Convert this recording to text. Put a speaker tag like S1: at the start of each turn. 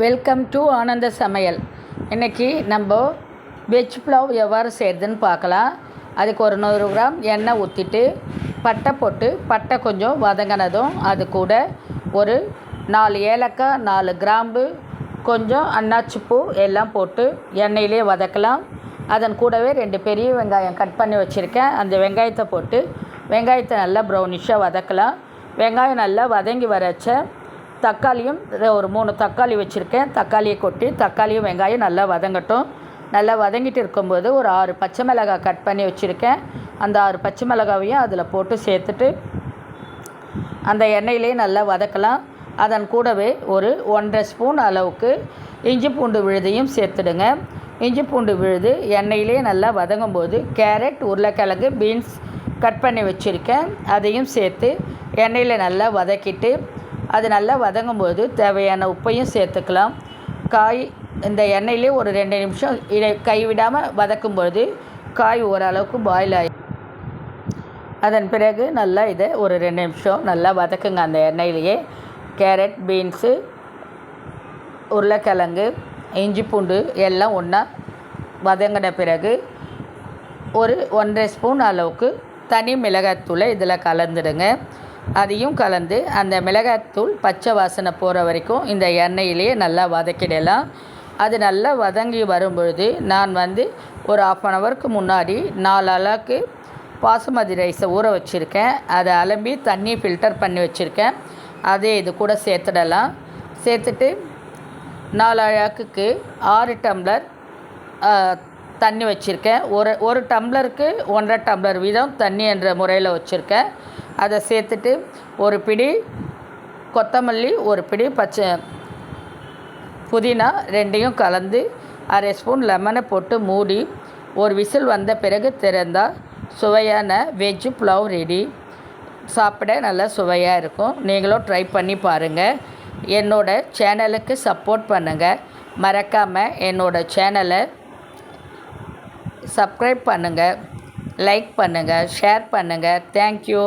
S1: Welcome to ஆனந்த சமையல். இன்றைக்கி நம்ம வெஜ் புலாவ் எவ்வாறு செய்கிறதுன்னு பார்க்கலாம். அதுக்கு ஒரு நூறு கிராம் எண்ணெய் ஊற்றிட்டு பட்டை போட்டு பட்டை கொஞ்சம் வதங்கினதும் அது கூட ஒரு நாலு ஏலக்காய் நாலு கிராம்பு கொஞ்சம் அன்னாச்சி பூ எல்லாம் போட்டு எண்ணெயிலே வதக்கலாம். அதன் கூடவே ரெண்டு பெரிய வெங்காயம் கட் பண்ணி வச்சுருக்கேன். அந்த வெங்காயத்தை போட்டு வெங்காயத்தை நல்லா ப்ரௌனிஷாக வதக்கலாம். வெங்காயம் நல்லா வதங்கி வரச்ச தக்காளியும் ஒரு மூணு தக்காளி வச்சுருக்கேன். தக்காளியை கொட்டி தக்காளியும் வெங்காயம் நல்லா வதங்கட்டும். நல்லா வதங்கிட்டு இருக்கும்போது ஒரு ஆறு பச்சை மிளகாய் கட் பண்ணி வச்சுருக்கேன். அந்த ஆறு பச்சை மிளகாவையும் அதில் போட்டு சேர்த்துட்டு அந்த எண்ணெயிலே நல்லா வதக்கலாம். அதன் கூடவே ஒரு ஒன்றரை ஸ்பூன் அளவுக்கு இஞ்சி பூண்டு விழுதையும் சேர்த்துடுங்க. இஞ்சி பூண்டு விழுது எண்ணெயிலே நல்லா வதங்கும் போது கேரட் உருளைக்கிழங்கு பீன்ஸ் கட் பண்ணி வச்சுருக்கேன். அதையும் சேர்த்து எண்ணெயில் நல்லா வதக்கிட்டு அது நல்லா வதங்கும் போது தேவையான உப்பையும் சேர்த்துக்கலாம். காய் இந்த எண்ணெயிலே ஒரு ரெண்டு நிமிஷம் இடை கைவிடாமல் வதக்கும்போது காய் ஓரளவுக்கு பாயில் ஆகி அதன் பிறகு நல்லா இதை ஒரு ரெண்டு நிமிஷம் நல்லா வதக்குங்க அந்த எண்ணெயிலேயே. கேரட் பீன்ஸு உருளைக்கிழங்கு இஞ்சி பூண்டு எல்லாம் ஒன்றா வதங்கின பிறகு ஒரு ஒன்றரை ஸ்பூன் அளவுக்கு தனி மிளகாய்த்தூளை இதில் கலந்துடுங்க. அதையும் கலந்து அந்த மிளகாய்த்தூள் பச்சை வாசனை போகிற வரைக்கும் இந்த எண்ணெயிலேயே நல்லா வதக்கிடலாம். அது நல்லா வதங்கி வரும்பொழுது நான் வந்து ஒரு ஆஃப் அன் ஹவருக்கு முன்னாடி நாலு அளவுக்கு பாசுமதி ரைஸை ஊற வச்சுருக்கேன். அதை அலம்பி தண்ணி ஃபில்டர் பண்ணி வச்சுருக்கேன். அதே இது கூட சேர்த்துடலாம். சேர்த்துட்டு நாலு அழகுக்கு ஆறு டம்ளர் தண்ணி வச்சுருக்கேன். ஒரு ஒரு டம்ளருக்கு ஒன்றரை டம்ளர் வீதம் தண்ணி என்ற முறையில் வச்சுருக்கேன். அதை சேர்த்துட்டு ஒரு பிடி கொத்தமல்லி ஒரு பிடி பச்சை புதினா ரெண்டையும் கலந்து அரை ஸ்பூன் லெமனை போட்டு மூடி ஒரு விசில் வந்த பிறகு திறந்தால் சுவையான வெஜ்ஜு புலாவ் ரெடி. சாப்பிட நல்லா சுவையாக இருக்கும். நீங்களும் ட்ரை பண்ணி பாருங்கள் என்னோட சேனலுக்கு சப்போர்ட் பண்ணுங்கள் மறக்காமல் என்னோட சேனலை சப்ஸ்கிரைப் பண்ணுங்கள் லைக் பண்ணுங்கள் ஷேர் பண்ணுங்கள் தேங்க்யூ